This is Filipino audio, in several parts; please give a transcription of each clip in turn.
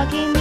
talking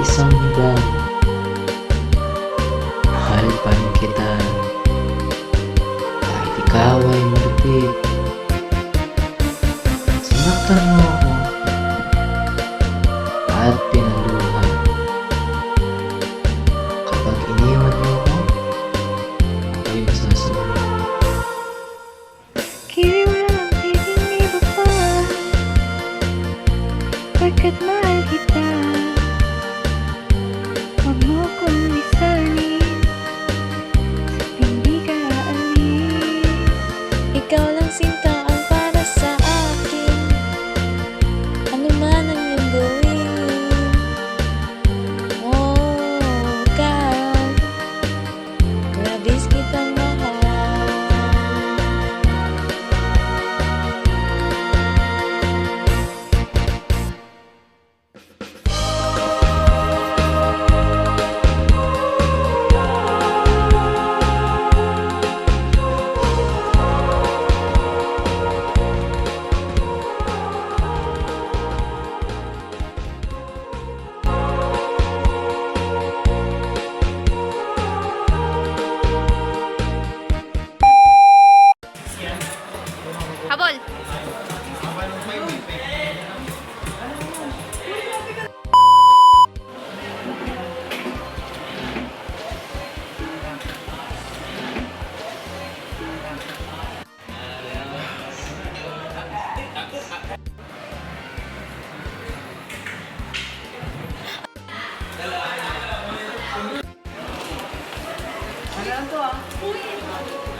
isang lugar. Mahal pa rin kita. Kahit ikaw ay malupit. Sinaktan mo ako at pinaluhan. Kapag iniwan mo ako, ako'y masasunod. Kiri mo lang, hindi pa. Pagkat mo Habol. Alam ko ah.